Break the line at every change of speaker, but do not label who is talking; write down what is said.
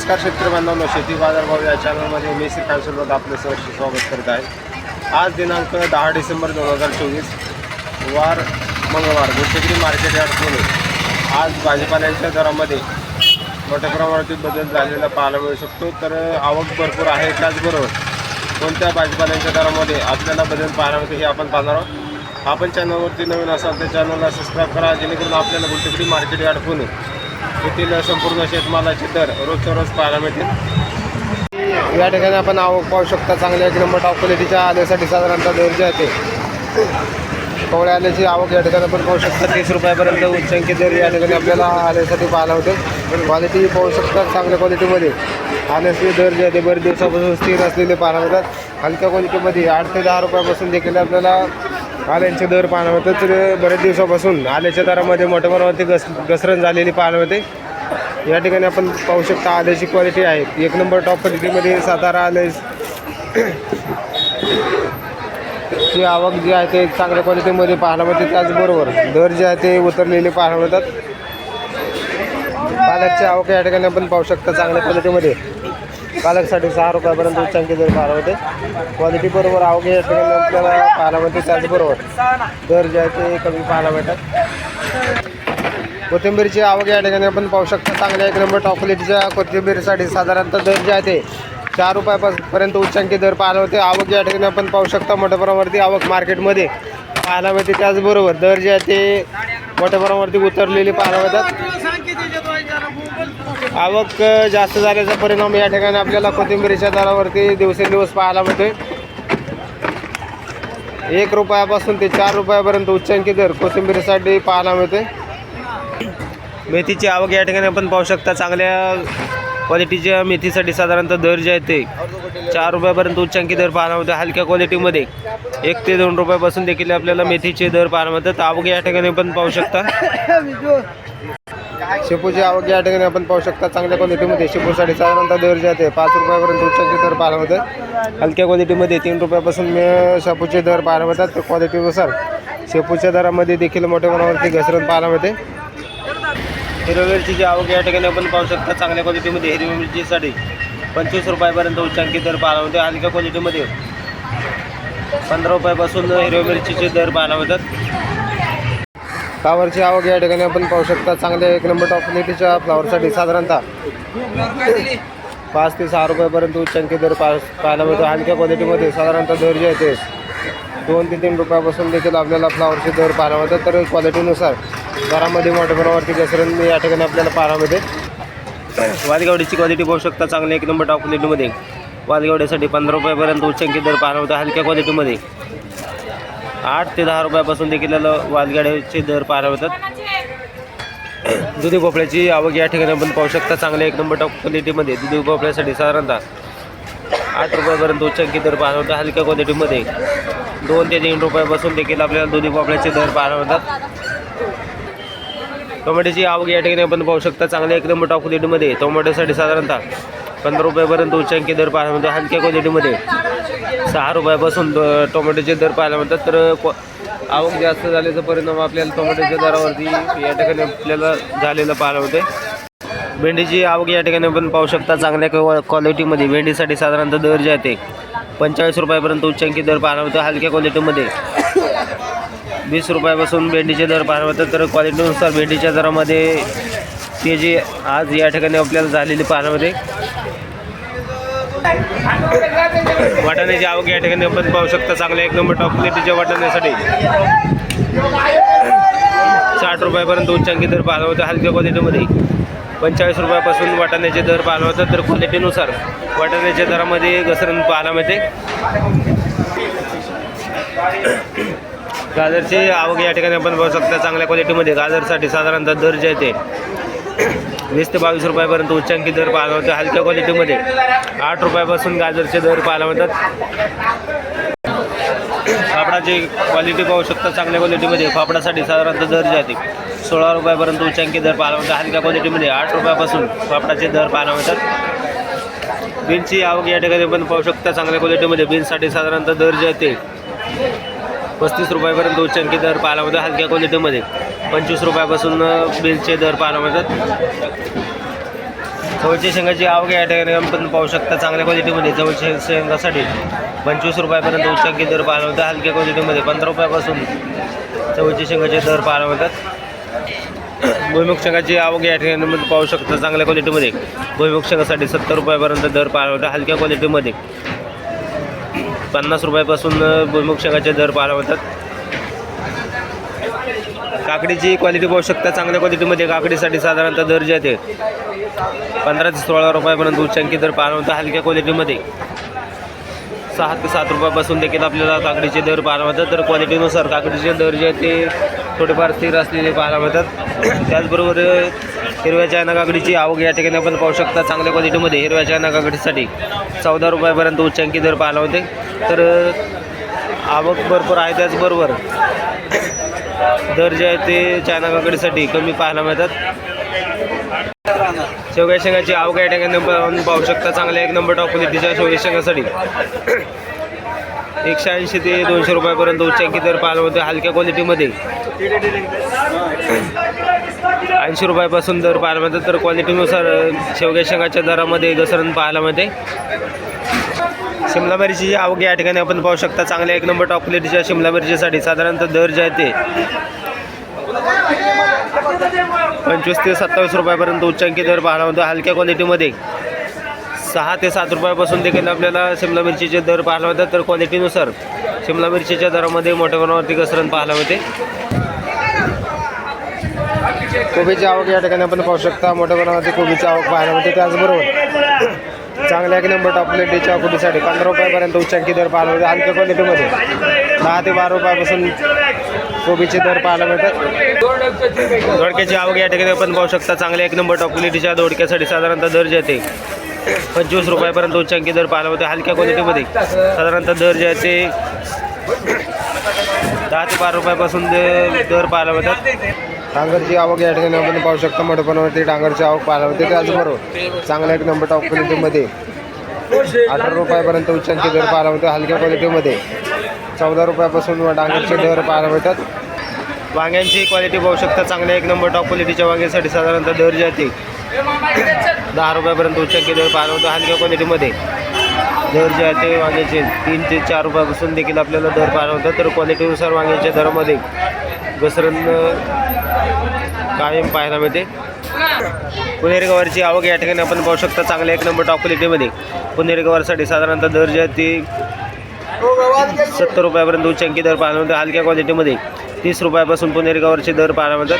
नमस्कार शेतकरी बांधवांनो शेती बाजारभाव या चॅनलमध्ये मी श्री सुरुवात आपलं सहर्ष स्वागत करत आहे. आज दिनांक दहा डिसेंबर दोन हजार चोवीस वार मंगळवार गोष्टीगिरी मार्केट यार्डमध्ये आज भाजीपाल्यांच्या दरामध्ये मोठ्या प्रमाणातील बदल झालेला पाहायला मिळू शकतो. तर आवक भरपूर आहे त्याचबरोबर कोणत्या भाजीपाल्यांच्या दरामध्ये आपल्याला बदल पाहायला मिळतो हे आपण पाहणार आहोत. आपण चॅनलवरती नवीन असाल तर चॅनलला सबस्क्राईब करा जेणेकरून आपल्याला गुलटेकडी मार्केट यार्ड पुणे येथील संपूर्ण शेतमालाचे दर रोजच्या रोज पाहायला मिळतील. या ठिकाणी आपण आवक पाहू शकता चांगल्या एक नंबर टॉप क्वालिटीच्या आल्यासाठी साधारणतः दर्जा जे आहे आल्याची आवक या ठिकाणी आपण पाहू शकता. तीस रुपयापर्यंत उच्चांकी दर या ठिकाणी आपल्याला आल्यासाठी पाहायला होते. क्वालिटी पाहू शकता चांगल्या क्वालिटीमध्ये आल्याचे दर जे आहे ते बरेच दिवसापासून स्थिर असलेले पाहायला मिळतात. हलक्या क्वालिटीमध्ये आठ ते दहा रुपयापासून देखील आपल्याला आल्यांचे दर पाहायला मिळतात तर बरेच दिवसापासून आल्याच्या दरामध्ये मोठ्या प्रमाणावरती घस घसरण झालेली पाहायला मिळते या ठिकाणी आपण पाहू शकता आल्याची क्वालिटी आहे. एक नंबर टॉप क्वालिटीमध्ये सातारा आले ची आवक जी आहे ते चांगल्या क्वालिटीमध्ये पाहायला मिळते. त्याचबरोबर दर जे आहे ते उतरलेले पाहायला मिळतात. पालकची आवक या ठिकाणी आपण पाहू शकता चांगल्या क्वालिटीमध्ये पालकसाठी सहा रुपयापर्यंत उच्चांकी दर पाहायला होते क्वालिटी बरोबर आवक या ठिकाणी आपल्याला पाहायला मिळते त्याचबरोबर दर जे आहे ते कमी पाहायला भेटतात कोथिंबीरची आवक या ठिकाणी आपण पाहू शकता. चांगल्या एक नंबर टॉप कोथिंबीरसाठी साधारणतः दर जे आहे ते चार रुपयापर्यंत उच्चांकी दर पाहायला होते आवक या ठिकाणी आपण पाहू शकता. मोठ्या प्रमाणावरती आवक मार्केटमध्ये पाहायला मिळते त्याचबरोबर दर जे आहे ते मोठ्या प्रमाणावरती उतरलेले पाहायला मिळतात आवक जास्त झाल्याचा परिणाम या ठिकाणी आपल्याला कोथिंबीरीच्या दरावरती दिवसेंदिवस पाहायला मिळतोय. एक रुपयापासून ते चार रुपयापर्यंत उच्चांकी दर कोथिंबीरीसाठी पाहायला मिळते मेथीची आवक या ठिकाणी आपण पाहू शकता चांगल्या क्वालिटीच्या मेथीसाठी साधारणतः दर जे आहे ते चार रुपयापर्यंत उच्चांकी दर पाहायला मिळते हलक्या क्वालिटीमध्ये. एक ते दोन रुपयापासून देखील आपल्याला मेथीचे दर पाहायला मिळतात. आवक या ठिकाणी पण पाहू शकता. शेपूची आवक या ठिकाणी आपण पाहू शकता. चांगल्या क्वालिटीमध्ये शेपूसाठी साधारणतः दर जे आहे पाच रुपयापर्यंत उच्चांकी दर पाहायला होतात हलक्या क्वालिटीमध्ये तीन रुपयापासून शेपूचे दर पाहायला मिळतात. क्वालिटीनुसार शेपूच्या दरामध्ये देखील मोठ्या प्रमाणावरती घसरण पाहायला मिळते. हिरव्या मिरचीची आवक या ठिकाणी आपण पाहू शकता. चांगल्या क्वालिटीमध्ये हिरवी मिरचीसाठी पंचवीस रुपयापर्यंत उच्चांकी दर पाहायला मिळते. हलक्या क्वालिटीमध्ये पंधरा रुपयापासून हिरव्या मिरचीचे दर पाहायला मिळतात. फ्लावरची आवक या ठिकाणी आपण पाहू शकता. चांगल्या एक नंबर टॉप क्वालिटीच्या फ्लावरसाठी साधारणतः पाच ते सहा रुपयापर्यंत उच्चांकी दर पा पाहायला मिळतो. हलक्या क्वालिटीमध्ये साधारणतः दर जे आहे ते दोन ते तीन रुपयापासून देखील आपल्याला फ्लावरचे दर पाहायला मिळतात. तर क्वालिटीनुसार दरामध्ये मोठ्या प्रमाणावरती घसरण या ठिकाणी आपल्याला पाहायला मिळते. वालगावडीची क्वालिटी पाहू शकता. चांगली एक नंबर टॉप क्वालिटीमध्ये वालगावड्यासाठी पंधरा रुपयापर्यंत उच्चांकी दर पाहायला मिळतो. हलक्या क्वालिटीमध्ये आठ ते दहा रुपयापासून देखील वालगाड्याचे दर पार होतात दुधी भोपळ्याची आवक या ठिकाणी आपण पाहू शकता. चांगल्या एक नंबर टॉप क्वालिटीमध्ये दुधी भोपळ्यासाठी साधारणतः आठ रुपयापर्यंत उच्चांकी दर पाहायला मिळतात. हलक्या क्वालिटीमध्ये दोन ते तीन रुपयापासून देखील आपल्याला दुधी भोपळ्याचे दर पाहायला होतात टोमॅटोची आवक या ठिकाणी आपण पाहू शकता. चांगल्या एक नंबर टॉप क्वालिटीमध्ये टोमॅटोसाठी साधारणतः पंधरा रुपयापर्यंत उच्चांकी दर पाहायला मिळतो. हलक्या क्वालिटीमध्ये सहा रुपयापासून टोमॅटोचे दर पाहायला मिळतात. तर क्व- आवक जास्त झाल्याचा परिणाम आपल्याला टोमॅटोच्या दरावरती या ठिकाणी आपल्याला झालेलं पाहायला मिळते भेंडीची आवक या ठिकाणी आपण पाहू शकता. चांगल्या क्वा- क्वालिटीमध्ये भेंडीसाठी साधारणतः दर जे आहे ते पंचेचाळीस रुपयापर्यंत उच्चांकी दर पाहायला मिळतो हलक्या क्वालिटीमध्ये वीस रुपयापासून भेंडीचे दर पाहायला मिळतात. तर क्वालिटीनुसार भेंडीच्या दरामध्ये ते जे आज या ठिकाणी आपल्याला झालेली पाहायला वाटाण्याची आवक या ठिकाणी आपण पाहू शकता. चांगल्या एक नंबर टॉप क्वालिटीच्या वाटाण्यासाठी. साठ रुपयापर्यंत उच्चांकी दर पाहिला होता हलक्या क्वालिटीमध्ये पंचेचाळीस रुपयापासून वाटाण्याचे दर पाहिला होता तर क्वालिटीनुसार वाटाण्याच्या दरामध्ये घसरण पाहायला मिळते गाजरची आवक या ठिकाणी आपण पाहू शकता. चांगल्या क्वालिटीमध्ये गाजरसाठी साधारणतः दर जे आहे ते वीस ते बावीस रुपयापर्यंत उच्चांकी दर पाहायला होता हलक्या क्वालिटीमध्ये आठ रुपयापासून गाजरचे दर पाहायला मिळतात. फापडाची क्वालिटी पाहू शकता चांगल्या क्वालिटीमध्ये फापडासाठी साधारणतः दर जे आहे सोळा रुपयापर्यंत उच्चांकी दर पाहायला मिळतात. हलक्या क्वालिटीमध्ये आठ रुपयापासून फापडाचे दर पाहायला मिळतात. बीन्सची आवक या ठिकाणी पण पाहू शकता चांगल्या क्वालिटीमध्ये बीन्ससाठी साधारणतः दर जे आहे पस्तीस रुपयापर्यंत उच्चांकी दर पाहायला मिळतात. हलक्या क्वालिटीमध्ये. पंचवीस रुपयापासून बिलचे दर पाहायला मिळतात. चवळची शेंगाची आवक या ठिकाणी आपण पाहू शकता. चांगल्या क्वालिटीमध्ये चवळची शेंगासाठी पंचवीस रुपयापर्यंत उच्चांकी दर पाहायला मिळतात. हलक्या क्वालिटीमध्ये पंधरा रुपयापासून चवळची शेंगाचे दर पाहायला मिळतात. भुईमुग शेंगाची आवक या ठिकाणी पाहू शकता. चांगल्या क्वालिटीमध्ये भुईमुख शेंगासाठी सत्तर रुपयापर्यंत दर पाहायला मिळतात. हलक्या क्वालिटीमध्ये. पन्नास रुपयापासून अ, भुईमुग शेंगाचे दर पाहायला मिळतात. काकडीची क्वालिटी पाहू शकता चांगल्या क्वालिटीमध्ये काकडीसाठी साधारणतः दर जे आहे ते पंधरा ते सोळा रुपयापर्यंत उच्चांकी दर पाहायला मिळतात हलक्या क्वालिटीमध्ये सहा ते सात रुपयापासून देखील आपल्याला काकडीचे दर पाहायला मिळतात. तर क्वालिटीनुसार काकडीचे दर जे आहेत ते थोडेफार स्थिर असलेले पाहायला मिळतात. त्याचबरोबर हिरव्या चायना काकडीची आवक या ठिकाणी आपण पाहू शकता. चांगल्या क्वालिटीमध्ये हिरव्या चायना काकडीसाठी चौदा रुपयापर्यंत उच्चांकी दर पाहिला होते. तर आवक भरपूर आहे. त्याचबरोबर दर जे आहे ते चायना काकडीसाठी कमी पाहायला मिळतात. शेवग्या शेंगाची आवक या ठिकाणी आपण पाहू शकता. चांगल्या एक नंबर टॉप क्वालिटीच्या शेवग्या शेंगासाठी एकशे ऐंशी ते दोनशे रुपयापर्यंत उच्चांकी दर पाहायला होते हलक्या क्वालिटीमध्ये ऐंशी रुपयापासून दर पाहायला मिळतात. तर क्वालिटीनुसार शेवग्या शेंगाच्या दरामध्ये घसरण पाहायला मिळते. शिमला मिरची आवक या ठिकाणी आपण पाहू शकता. चांगल्या एक नंबर टॉप क्वालिटीच्या शिमला मिरचीसाठी साधारणतः दर जे आहे ते पंचवीस ते सत्तावीस रुपयापर्यंत उच्चांकी दर पाहायला मिळतो. हलक्या क्वालिटीमध्ये सहा ते सात रुपयापासून देखील आपल्याला शिमला मिरचीचे दर पाहायला मिळतात. तर क्वालिटीनुसार शिमला मिरचीच्या दरामध्ये मोठ्या प्रमाणावरती घसरण पाहायला मिळते. कोबीची आवक या ठिकाणी आपण पाहू शकता. मोठ्या प्रमाणामध्ये कोबीची आवक पाहायला मिळते. त्याचबरोबर चांगल्या एक नंबर टॉप क्वालिटीच्या कोबीसाठी पंधरा रुपयापर्यंत उच्चांकी दर पाहायला मिळते. आणखी क्वालिटीमध्ये दहा ते बारा रुपयापासून कोबीचे दर पाहायला मिळतात. दोडक्याची आवक या ठिकाणी आपण पाहू शकता. चांगल्या एक नंबर टॉप क्वालिटीच्या दोडक्यासाठी साधारणतः दर जाते पंचवीस रुपयापर्यंत उच्चांकी दर पाहायला मिळते. हलक्या क्वालिटीमध्ये साधारणतः दर जे दहा ते बारा रुपयापासून दर पाहायला मिळतात. डांगरची आवक या ठिकाणी आपण पाहू शकता. मडपणावरती डांगरची आवक पाहायला मिळते. त्याचबरोबर चांगल्या एक नंबर टॉप क्वालिटीमध्ये अठरा रुपयापर्यंत उच्चांचे दर पाहायला मिळतात हलक्या क्वालिटीमध्ये चौदा रुपयापासून डांगरचे दर पाहायला मिळतात. वांग्यांची क्वालिटी पाहू शकता. चांगल्या एक नंबर टॉप क्वालिटीच्या वांग्यासाठी साधारणतः दर जे आहे दहा रुपयापर्यंत उच्चांकी दर पाहायला मिळतो. हलक्या क्वालिटीमध्ये दर जे आहे ते वांग्याचे तीन ते चार रुपयापासून देखील आपल्याला दर पाहायला होतं तर क्वालिटीनुसार वांग्याच्या दरामध्ये घसरण कायम पाहायला मिळते. पुणेरी गवारची आवक या ठिकाणी आपण पाहू शकता चांगल्या एक नंबर टॉप क्वालिटीमध्ये पुणेरी गवारसाठी साधारणतः दर जे आहे सत्तर रुपयापर्यंत उच्चांकी दर पाहायला मिळते हलक्या क्वालिटीमध्ये तीस रुपयापासून पुणेरी गवारचे दर पाहायला मिळतात.